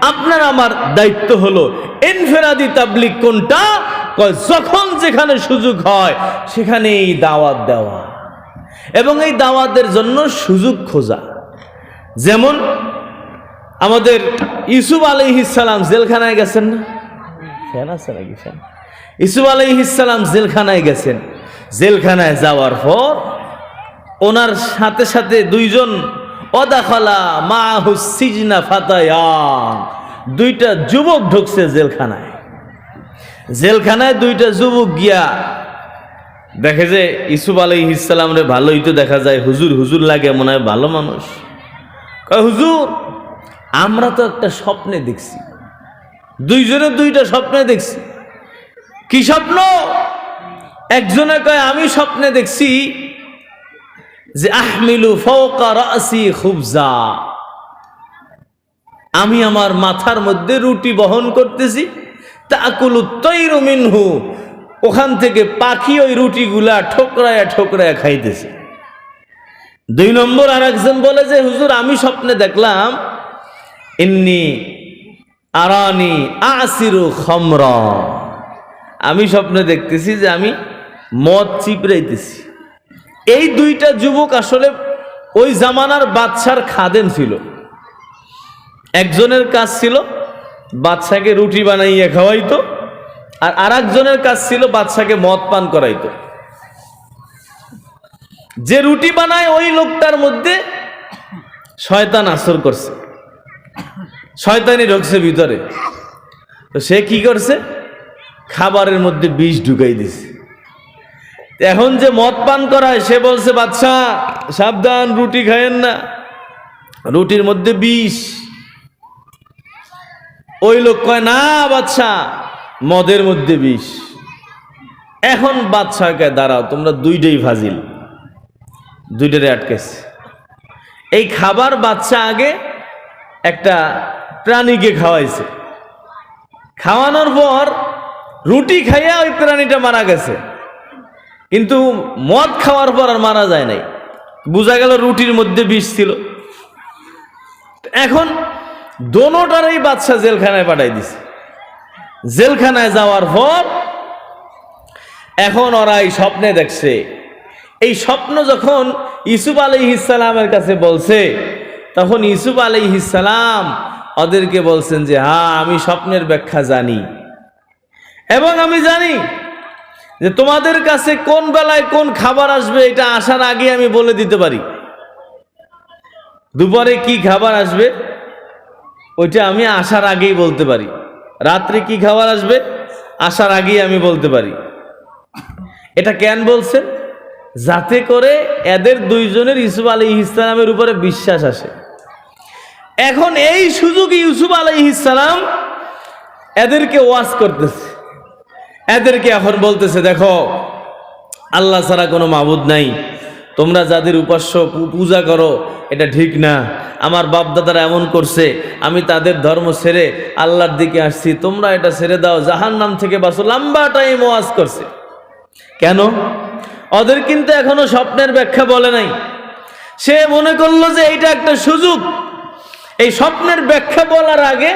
আপনার আমার দায়িত্ব হলো এনফেরাদি তাবলিক কোনটা? যখন যেখানে সুযোগ হয়, সেখানেই দাওয়াত দেওয়া। এবং এই দাওয়াতের জন্য সুযোগ খোঁজা। যেমন আমাদের ইসুফ আলাইহিসালাম জেলখানায় গেছেন না? ফ্যান আছে নাকি ফ্যান? ইসুফ আলাইহিসালাম জেলখানায় গেছেন। জেলখানায় যাওয়ার পর ওনার সাথে সাথে দুইজন অদাখলা মা হুসিজনা ফাতায়ান দুইটা যুবক ঢুকছে জেলখানায়। জেলখানায় দুইটা যুবক গিয়া দেখে যে ইসুফ আলাই ইসালাম রে ভালোই তো দেখা যায়, হুজুর হুজুর লাগে, মনে হয় ভালো মানুষ। কয়, হুজুর, আমরা তো একটা স্বপ্নে দেখছি। দুইজনে দুইটা স্বপ্নে দেখছি। কি স্বপ্ন? একজনে কয়, আমি স্বপ্নে দেখছি যে আহমিলু ফৌকা রাসি খুবজা। আমি আমার মাথার মধ্যে রুটি বহন করতেছি, তাকুলু তৈরু মিনহু, ওখান থেকে পাখি ওই রুটিগুলা ঠোকরায়া ঠোকরায়া খাইতেছে। দুই নম্বর আর একজন বলে যে, হুজুর, আমি স্বপ্নে দেখলাম, ইন্নি আরানি আসিরু খমর। আমি স্বপ্নে দেখতেছি যে, আমি মদ চিপড়াইতেছি। এই দুইটা যুবক আসলে ওই জামানার বাদশার খাদেন ছিল। একজনের কাজ ছিল বাচ্চাকে রুটি বানাইয়া খাওয়াইতো আর আর একজনের কাজ ছিল বাচ্চাকে মদ পান করাইতো। যে রুটি বানায় ওই লোকটার মধ্যে শয়তান আসর করছে। শয়তানি ঢুকছে ভিতরে। তো সে কি করছে? খাবারের মধ্যে বিষ ঢুকাই দিছে। এখন যে মদ পান করায়, সে বলছে বাচ্চা সাবধান, রুটি খায়েন না। রুটির মধ্যে বিষ। ওই লোক কয়, না বাচ্চা মদের মধ্যে বিষ। এখন বাচ্চাকে দাঁড়াও, তোমরা দুইটাই ফাজিল। দুইটারে আটকেছে এই খাবার বাচ্চা আগে একটা প্রাণীকে খাওয়াইছে। খাওয়ানোর পর রুটি খাইয়া ওই প্রাণীটা মারা গেছে। কিন্তু মদ খাওয়ার পর আর মারা যায় নাই। বোঝা গেল রুটির মধ্যে বিষ ছিল। এখন দোনোটারই বাচ্চা জেলখানায় পাঠাই দিছে। জেলখানায় যাওয়ার পর এখন ওরা এই স্বপ্নে দেখছে। এই স্বপ্ন যখন ইসুফ আলী ইসালামের কাছে বলছে, তখন ইসুফ আলী ইসালাম ওদেরকে বলছেন যে হ্যাঁ আমি স্বপ্নের ব্যাখ্যা জানি এবং আমি জানি যে তোমাদের কাছে কোন বেলায় কোন খাবার আসবে এটা আসার আগে আমি বলে দিতে পারি। দুপুরে কি খাবার আসবে ওইটা আমি আসার আগেই বলতে পারি। রাত্রে কি খাবার আসবে আসার আগেই আমি বলতে পারি। এটা কেন বলছেন যাতে করে এদের দুইজনের ইউসুফ আলী ইসলামের উপরে বিশ্বাস আসে। এখন এই সুযোগে ইউসুফ আলী ইসলাম এদেরকে ওয়াজ করতেছে। এদেরকে এখন বলতেছে, দেখো, আল্লাহ ছাড়া কোনো মাবুদ নাই। তোমরা যাদের উপাস্য পূজা করো, এটা ঠিক না। আমার বাপদাদারা এমন করছে, আমি তাদের ধর্ম ছেড়ে আল্লাহর দিকে আসছি। তোমরা এটা ছেড়ে দাও জাহান নাম থেকে বাসো লম্বা টাইম ওয়াজ করছে। কেন? ওদের কিন্তু এখনও স্বপ্নের ব্যাখ্যা বলে নাই। সে মনে করল যে এইটা একটা সুযোগ। এই স্বপ্নের ব্যাখ্যা বলার আগে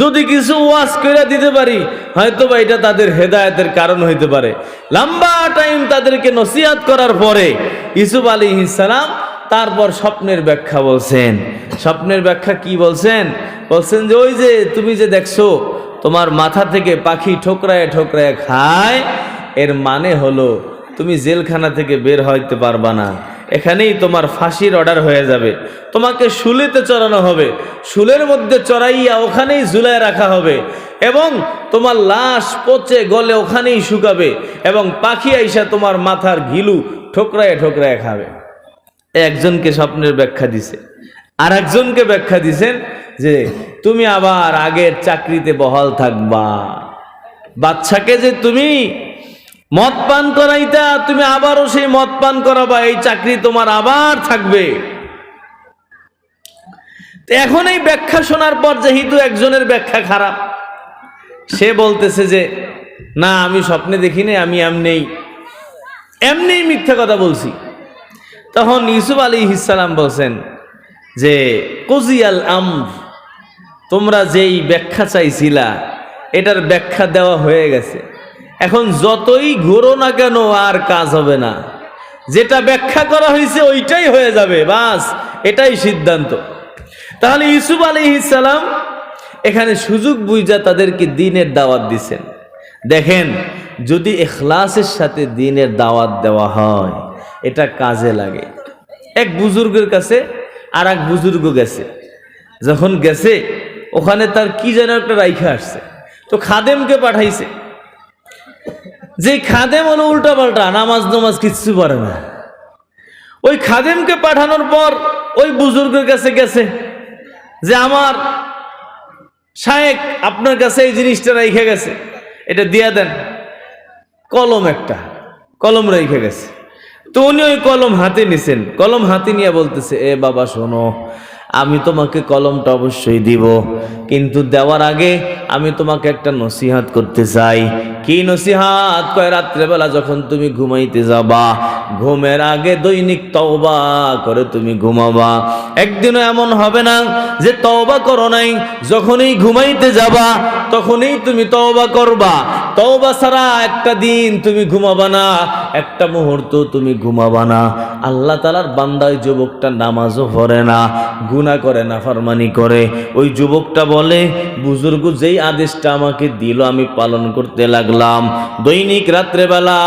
যদি কিছু ওয়াজ করে দিতে পারি হয়তো বা এটা তাদের হেদায়তের কারণ হইতে পারে। লম্বা টাইম তাদেরকে নসিহাত করার পরে ইসুফ আলী ইসালাম তারপর স্বপ্নের ব্যাখ্যা বলছেন। স্বপ্নের ব্যাখ্যা কি বলছেন? বলছেন যে, ওই যে তুমি যে দেখছ, তোমার মাথা থেকে পাখি ঠোকরায় ঠোকরায় খায়, এর মানে হলো তুমি জেলখানা থেকে বের হইতে পারবা না। এখানেই তোমার ফাঁসির অর্ডার হয়ে যাবে। তোমাকে শুলেতে চড়ানো হবে। শুলের মধ্যে চড়াইয়া ওখানেই ঝুলায় রাখা হবে এবং তোমার লাশ পচে গলে ওখানেই শুকাবে এবং পাখি আইসা তোমার মাথার ঘিলু ঠোকরায় ঠোকরায় খাবে। একজনকে স্বপ্নের ব্যাখ্যা দিছে। আর একজনকে ব্যাখ্যা দিছেন যে, তুমি আবার আগের চাকরিতে বহাল থাকবা। বাচ্চাকে যে তুমি মদ পান করাইতা, তুমি আবারও সেই মদ পান করাবা, এই চাকরি তোমার আবার থাকবে। এখন এই ব্যাখ্যা শোনার পর যেহেতু একজনের ব্যাখ্যা খারাপ, সে বলতেছে যে, না, আমি স্বপ্নে দেখিনি আমি এমনি এমনি মিথ্যা কথা বলছি। তখন ইউসুফ আলী ইসালাম বলছেন যে, কজিয়াল আম তোমরা যেই ব্যাখ্যা চাইছিলা, এটার ব্যাখ্যা দেওয়া হয়ে গেছে। এখন যতই ঘোরো না কেন আর কাজ হবে না। যেটা ব্যাখ্যা করা হয়েছে ওইটাই হয়ে যাবে, বাস এটাই সিদ্ধান্ত। তাহলে ইসুফ আলী ইসালাম এখানে সুযোগ বুঝা তাদেরকে দিনের দাওয়াত দিছেন। দেখেন, যদি এখলাসের সাথে দিনের দাওয়াত দেওয়া হয়, এটা কাজে লাগে। এক বুজুর্গের কাছে আর এক বুজুর্গ গেছে। যখন গেছে, ওখানে তার কি যেন একটা রাইখা আসছে। তো খাদেমকে পাঠাইছে। যে খাদেম হলো উল্টা পাল্টা নামাজ নামাজ কিচ্ছু পারে না। ওই খাদেমকে পাঠানোর পর ওই বুজুর্গের কাছে গেছে যে, আমার শায়েক আপনার কাছে এই জিনিসটা রেখে গেছে, এটা দিয়া দেন। কলম একটা, কলম রেখে গেছে। তো উনি ওই কলম হাতে নিছেন। কলম হাতে নিয়ে বলতেছে, এ বাবা, শোনো, আমি তোমাকে কলমটা অবশ্যই দিব, কিন্তু দেওয়ার আগে আমি তোমাকে একটা নসিহাত করতে চাই কি নসিহাত কয় রাত্রেবেলা যখন তুমি ঘুমাইতে যাবা? ঘুমের আগে দৈনিক তওবা করে তুমি ঘুমাবা। একদিনও এমন হবে না যে তওবা করো নাই, যখনই ঘুমাইতে যাবা, তখনই তুমি তওবা করবা। তওবা ছাড়া একটা দিন তুমি ঘুমাবা না, একটা মুহূর্ত তুমি ঘুমাবা না। আল্লাহ তালার বান্দায় যুবকটা নামাজও পড়ে না, গুনাহ করে না ফরমানি করে। ওই যুবকটা বলে, বুজুর্গ, যেই আদেশটা আমাকে দিল, আমি পালন করতে লাগলাম। দৈনিক রাত্রেবেলা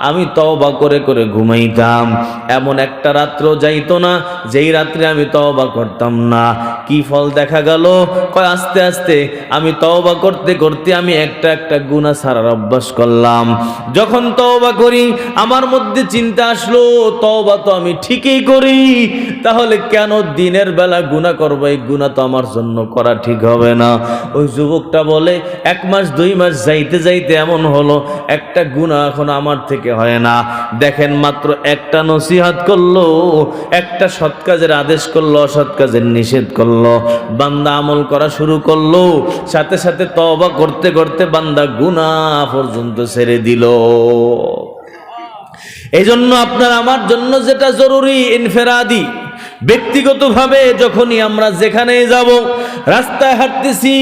আমি তওবা করে করে ঘুমাইতাম। এমন একটা রাত্র যাইতো না, যেই রাত্রে আমি তওবা করতাম না। কি ফল দেখা গেল? কয়, আস্তে আস্তে, আমি তওবা করতে করতে আমি একটা একটা গুনাহ ছাড়ার অভ্যাস করলাম। যখন তওবা করি, আমার মধ্যে চিন্তা আসলো, তওবা তো আমি ঠিকই করি। তাহলে কেন দিনের বেলা গুনাহ করব? এই গুনাহ তো আমার জন্য করা ঠিক হবে না। ওই যুবকটা বলে, এক মাস, দুই মাস যাইতে যাইতে এমন হলো, একটা গুনাহ এখন আমার থেকে হয় না। দেখেন, মাত্র একটা নসিহাত করল, একটা সৎ কাজের আদেশ করল, অসৎ কাজের নিষেধ করল। বান্দা আমল করা শুরু করল, সাথে সাথে তবা করতে করতে বান্দা গুনা পর্যন্ত ছেড়ে দিল। এই জন্য আপনার আমার জন্য যেটা জরুরি, ইনফেরাদি। ব্যক্তিগতভাবে যখনই আমরা যেখানে যাব রাস্তায় হাঁটতেছি,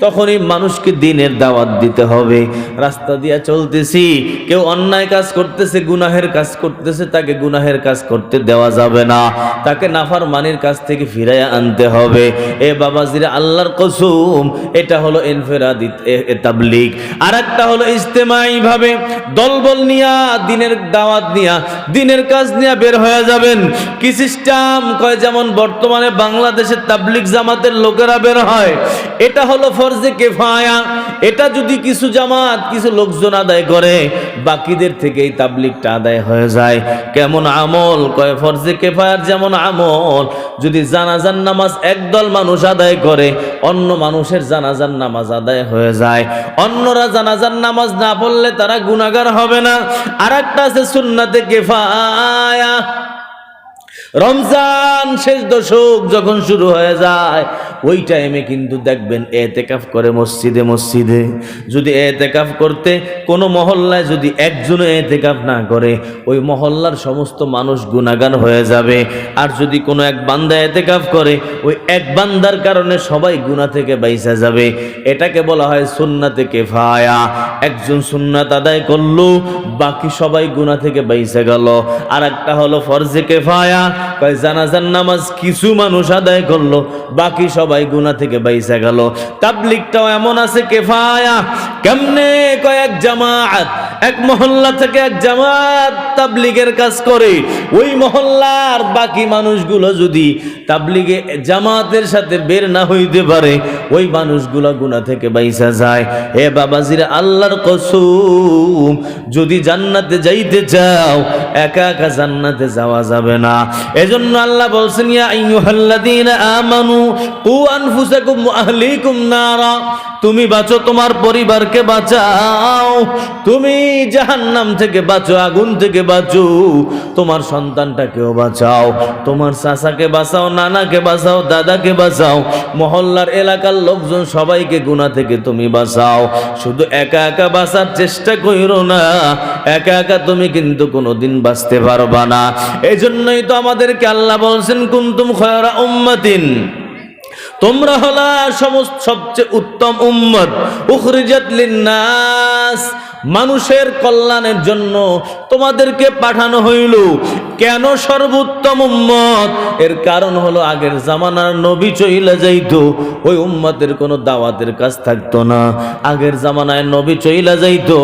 তখনই মানুষকে দিনের দাওয়াত দিতে হবে। রাস্তা দিয়া চলতেছি, কেউ অন্যায় কাজ করতেছে, গুনাহের কাজ করতেছে, তাকে গুনাহের কাজ করতে দেওয়া যাবে না। তাকে নাফার মানির কাছ থেকে ফিরাই আনতে হবে। এ বাবাজিরা, আল্লাহর কসুম, এটা হলো ইনফেরাদি তাবলিগ। আর একটা হলো ইজতেমাই ভাবে দলবল নিয়া, দিনের দাওয়াত নিয়া, দিনের কাজ নিয়া বের হয়ে যাবেন। কি সিস্টেম কয় যেমন বর্তমানে বাংলাদেশের তাবলিগ জামাতের লোকেরা বের হয়। এটা হলো ফরজে কেফায়া। এটা যদি কিছু জামাত, কিছু লোকজন আদায় করে, বাকিদের থেকে এই তাবলিগটা আদায় হয়ে যায়। কেমন আমল? কয়, ফরজে কেফায়ার যেমন আমল, যদি জানাজান নামাজ একদল মানুষ আদায় করে, অন্য মানুষের জানাজান নামাজ আদায় হয়ে যায়। অন্যরা জানাজান নামাজ না পড়লে তারা গুনাগার হবে না। আর একটা আছে সুন্নাতে কেফায়া। রমজান শেষ দশক যখন শুরু হয়ে যায়, ওই টাইমে কিন্তু দেখবেন এতেকাফ করে মসজিদে মসজিদে। যদি এতেকাফ করতে কোনো মহল্লায় যদি একজনও এতেকাফ না করে, ওই মহল্লার সমস্ত মানুষ গুণাগান হয়ে যাবে। আর যদি কোনো এক বান্দা এতেকাফ করে, ওই এক বান্দার কারণে সবাই গুণা থেকে বাইসা যাবে। এটাকে বলা হয় সুন্নাতে কেফায়া। একজন সুন্নাত আদায় করল, বাকি সবাই গুণা থেকে বাইসা গেল। আর একটা হলো ফরজে কেফায়া। কয় জানাজান নামাজ কিছু মানুষ আদায় করল, বাকি সবাই গুণা থেকে বাইসা গেল। তাবলিগটাও এমন আছে, কেফায়া। কেমনে কয়েক জামাত, এক মহল্লা থেকে এক জামাত তাবলিগের কাজ করে, ওই মহল্লার বাকি মানুষগুলো যদি তাবলিগে জামাতের সাথে বের না হইতে পারে, ওই মানুষগুলো গুণা থেকে বাইসা যায়। হে বাবাজিরা আল্লাহর কসুম, যদি জান্নাতে যাইতে চাও, একা একা জান্নাতে যাওয়া যাবে না। এজন্য আল্লাহ বলছেন, ইয়া আইয়ুহাল্লাযীনা আমানু, কু আনফুসাকুম ওয়া আহলিকুম নারা, তুমি বাঁচো, তোমার পরিবারকে বাঁচাও। তুমি জাহান্নাম থেকে বাঁচো, আগুন থেকে বাঁচো। তোমার সন্তানটাকেও বাঁচাও, তোমার চাচাকে বাঁচাও, নানাকে বাঁচাও, দাদাকে বাঁচাও। মহল্লার এলাকার লোকজন সবাইকে গুণা থেকে তুমি বাঁচাও। শুধু একা একা বাঁচার চেষ্টা করো না একা একা তুমি কিন্তু কোনোদিন বাঁচতে পারবা না। এই জন্যই তো আমাদেরকে আল্লাহ বলছেন, কুন্তুম খয়রা উম্মাতিন। তোমরা হলা সমস্ত, সবচেয়ে উত্তম উম্মত। উখরিজাত লিন্নাস। মানুষের কল্যাণের জন্য তোমাদেরকে পাঠানো হইল। কেন সর্বোত্তম উম্মত? এর কারণ হলো আগের জামানার নবী চইলা যাইত, ওই উম্মতের কোনো দাওয়াতের কাজ থাকতো না। আগের জামানায় নবী চইলা যাইতো